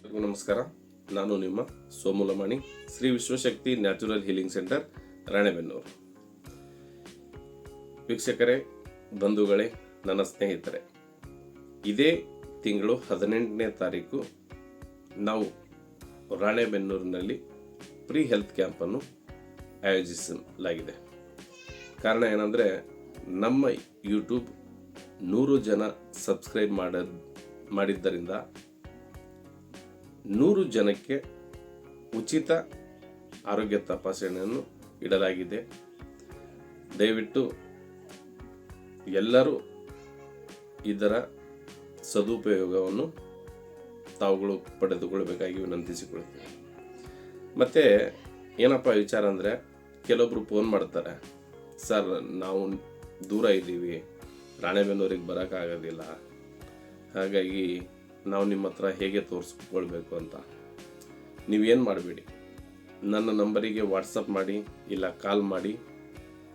ಎಲ್ರಿಗೂ ನಮಸ್ಕಾರ. ನಾನು ನಿಮ್ಮ Somulamani Shri Vishwashakti natural healing centre, Ranebennur. ವೀಕ್ಷಕರೇ, ಬಂಧುಗಳೇ, ನನ್ನ ಸ್ನೇಹಿತರೆ, ಇದೇ ತಿಂಗಳು ಹದಿನೆಂಟನೇ ತಾರೀಕು ನಾವು ರಾಣೆಬೆನ್ನೂರಿನಲ್ಲಿ ಪ್ರೀ ಹೆಲ್ತ್ ಕ್ಯಾಂಪನ್ನು ಆಯೋಜಿಸಲಾಗಿದೆ. ಕಾರಣ ಏನಂದರೆ, ನಮ್ಮ ಯೂಟ್ಯೂಬ್ ನೂರು ಜನ ಸಬ್ಸ್ಕ್ರೈಬ್ ಮಾಡ, ಮಾಡಿದ್ದರಿಂದ ನೂರು ಜನಕ್ಕೆ ಉಚಿತ ಆರೋಗ್ಯ ತಪಾಸಣೆಯನ್ನು ಇಡಲಾಗಿದೆ. ದಯವಿಟ್ಟು ಎಲ್ಲರೂ ಇದರ ಸದುಪಯೋಗವನ್ನು ತಾವುಗಳು ಪಡೆದುಕೊಳ್ಳಬೇಕಾಗಿ ವಿನಂತಿಸಿಕೊಳ್ತೀವಿ ಮತ್ತು ಏನಪ್ಪ ವಿಚಾರ ಅಂದರೆ ಕೆಲವೊಬ್ಬರು ಫೋನ್ ಮಾಡ್ತಾರೆ, ಸರ್, ನಾವು ದೂರ ಇದ್ದೀವಿ, ರಾಣೆಬೆನ್ನೂರಿಗೆ ಬರೋಕ್ಕಾಗೋದಿಲ್ಲ. ಹಾಗಾಗಿ ನಾವು ನಿಮ್ಮ ಹತ್ರ ಹೇಗೆ ತೋರಿಸ್ಕೊಳ್ಬೇಕು ಅಂತ. ನೀವೇನು ಮಾಡಬೇಡಿ. ನನ್ನ ನಂಬರಿಗೆ ವಾಟ್ಸಪ್ ಮಾಡಿ ಇಲ್ಲ ಕಾಲ್ ಮಾಡಿ.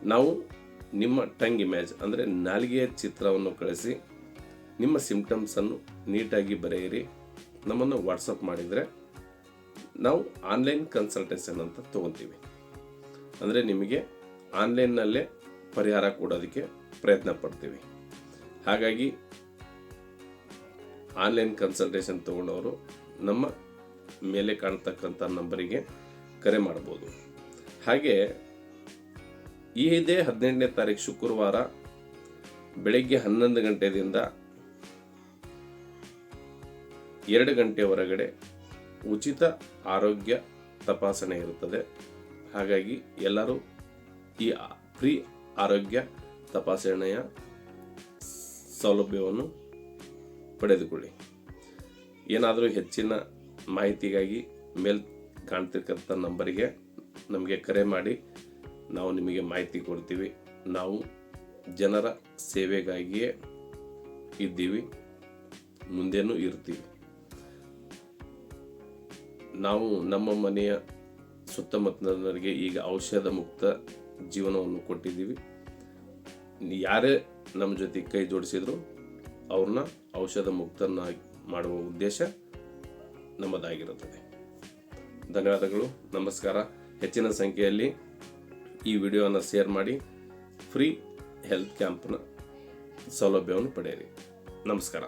ನಾವು ನಿಮ್ಮ ಟಂಗ್ ಇಮೇಜ್ ಅಂದರೆ ನಾಲಿಗೆಯ ಚಿತ್ರವನ್ನು ಕಳಿಸಿ ನಿಮ್ಮ ಸಿಂಪ್ಟಮ್ಸನ್ನು ನೀಟಾಗಿ ಬರೆಯಿರಿ. ನಮ್ಮನ್ನು ವಾಟ್ಸಪ್ ಮಾಡಿದರೆ ನಾವು ಆನ್ಲೈನ್ ಕನ್ಸಲ್ಟೇಷನ್ ಅಂತ ತೊಗೊತೀವಿ. ಅಂದರೆ ನಿಮಗೆ ಆನ್ಲೈನ್ನಲ್ಲೇ ಪರಿಹಾರ ಕೊಡೋದಕ್ಕೆ ಪ್ರಯತ್ನ ಪಡ್ತೀವಿ. ಹಾಗಾಗಿ ಆನ್ಲೈನ್ ಕನ್ಸಲ್ಟೇಷನ್ ತೊಗೊಂಡವರು ನಮ್ಮ ಮೇಲೆ ಕಾಣ್ತಕ್ಕಂಥ ನಂಬರಿಗೆ ಕರೆ ಮಾಡ್ಬೋದು. ಹಾಗೆ ಈ ಇದೇ ಹದಿನೆಂಟನೇ ತಾರೀಕು ಶುಕ್ರವಾರ ಬೆಳಗ್ಗೆ ಹನ್ನೊಂದು ಗಂಟೆಯಿಂದ ಎರಡು ಗಂಟೆ ಹೊರಗಡೆ ಉಚಿತ ಆರೋಗ್ಯ ತಪಾಸಣೆ ಇರುತ್ತದೆ. ಹಾಗಾಗಿ ಎಲ್ಲರೂ ಈ ಫ್ರೀ ಆರೋಗ್ಯ ತಪಾಸಣೆಯ ಸೌಲಭ್ಯವನ್ನು ಪಡೆದುಕೊಳ್ಳಿ. ಏನಾದರೂ ಹೆಚ್ಚಿನ ಮಾಹಿತಿಗಾಗಿ ಮೇಲ್ ಕಾಣ್ತಿರ್ತಕ್ಕಂಥ ನಂಬರಿಗೆ ನಮಗೆ ಕರೆ ಮಾಡಿ, ನಾವು ನಿಮಗೆ ಮಾಹಿತಿ ಕೊಡ್ತೀವಿ. ನಾವು ಜನರ ಸೇವೆಗಾಗಿಯೇ ಇದ್ದೀವಿ, ಮುಂದೇನೂ ಇರ್ತೀವಿ. ನಾವು ನಮ್ಮ ಮನೆಯ ಸುತ್ತಮುತ್ತಲಿನವರಿಗೆ ಈಗ ಔಷಧ ಮುಕ್ತ ಜೀವನವನ್ನು ಕೊಟ್ಟಿದ್ದೀವಿ. ಯಾರೇ ನಮ್ಮ ಜೊತೆ ಕೈ ಜೋಡಿಸಿದ್ರು ಅವ್ರನ್ನ ಔಷಧ ಮುಕ್ತನಾಗಿ ಮಾಡುವ ಉದ್ದೇಶ ನಮ್ಮದಾಗಿರುತ್ತದೆ. ಧನ್ಯವಾದಗಳು. ನಮಸ್ಕಾರ. ಹೆಚ್ಚಿನ ಸಂಖ್ಯೆಯಲ್ಲಿ ಈ ವಿಡಿಯೋವನ್ನು ಶೇರ್ ಮಾಡಿ ಫ್ರೀ ಹೆಲ್ತ್ ಕ್ಯಾಂಪ್ನ ಸೌಲಭ್ಯವನ್ನು ಪಡೆಯಿರಿ. ನಮಸ್ಕಾರ.